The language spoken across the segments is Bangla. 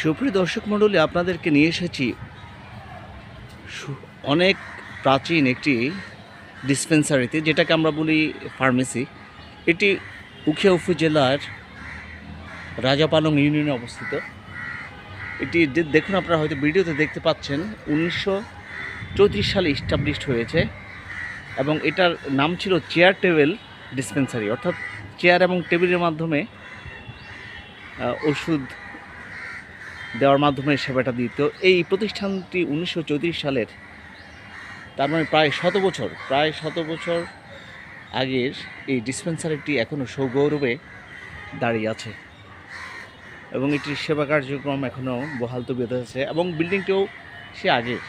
সুপ্রিয় দর্শক মণ্ডলী, আপনাদেরকে নিয়ে এসেছি অনেক প্রাচীন একটি ডিসপেন্সারিতে যেটাকে আমরা বলি ফার্মেসি এটি উখিয়া উপজেলার রাজাপালং ইউনিয়নে অবস্থিত। এটি দেখুন আপনারা হয়তো ভিডিওতে দেখতে পাচ্ছেন, উনিশশো চৌত্রিশ সালে ইস্টাবলিশড হয়েছে এবং এটার নাম ছিল চেয়ার টেবিল ডিসপেন্সারি অর্থাৎ চেয়ার এবং টেবিলের মাধ্যমে ওষুধ দেওয়ার মাধ্যমে সেবাটা দিত। এই প্রতিষ্ঠানটি উনিশশো চৌত্রিশ সালের, তার মানে প্রায় শত বছর, প্রায় শত বছর আগের এই ডিসপেন্সারিটি এখনও সৌগৌরবে দাঁড়িয়ে আছে। এবং এটির সেবা কার্যক্রম এখনও বহাল তবিয়ত আছে এবং বিল্ডিংটিও সে আগের।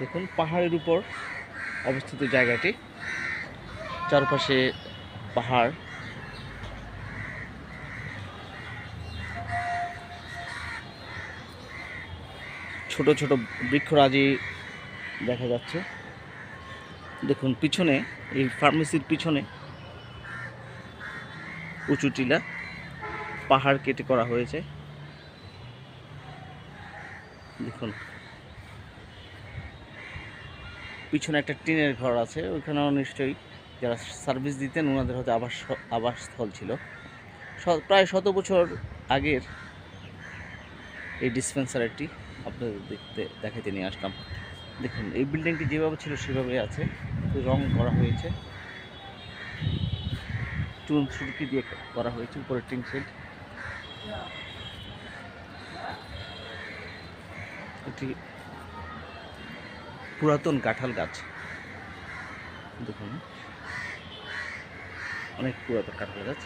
দেখুন, পাহাড়ের উপর অবস্থিত জায়গাটি, চারপাশে পাহাড় ছোট ছোট বৃক্ষরাজি দেখা যাচ্ছে। দেখুন, পিছনে, এই ফার্মেসির পিছনে উঁচু টিলা, পাহাড় কেটে করা হয়েছে। দেখুন, পিছনে একটা টিনের ঘর আছে, ওইখানেও নিশ্চয়ই যারা সার্ভিস দিতেন, ওনাদের হয়তো আবাস, আবাসস্থল ছিল। প্রায় শত বছর আগের এই ডিসপেন্সারিটি। আপনাদের দেখতে দেখাতে নিয়ে আসলাম। দেখুন, এই বিল্ডিংটি যেভাবে ছিল সেভাবে আছে। রং করা হয়েছে। চুন সুরকি দিয়ে করা হয়েছে উপরে টিন শেড। এটি পুরাতন কাঁঠাল গাছ। দেখুন, অনেক পুরাতন কাঁঠাল গাছ।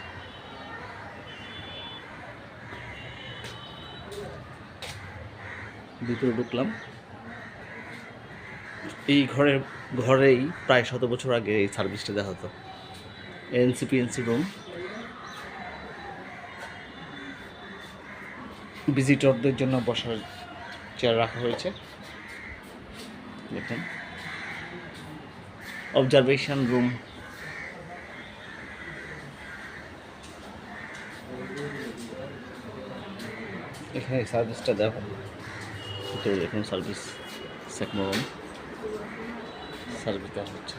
ভিতরে ঢুকলাম। এই ঘরের, ঘরেই প্রায় শত বছর আগে এই সার্ভিসটা দেওয়া হতো। এনসিপিএনসি রুম ভিজিটরদের জন্য বসার চেয়ার রাখা হয়েছে। দেখুন। অবজারভেশন রুম এখানে সার্ভিসটা দেওয়া। ভিতরে দেখুন সার্ভিস সেকমো রুম সার্ভিস দেওয়া হচ্ছে।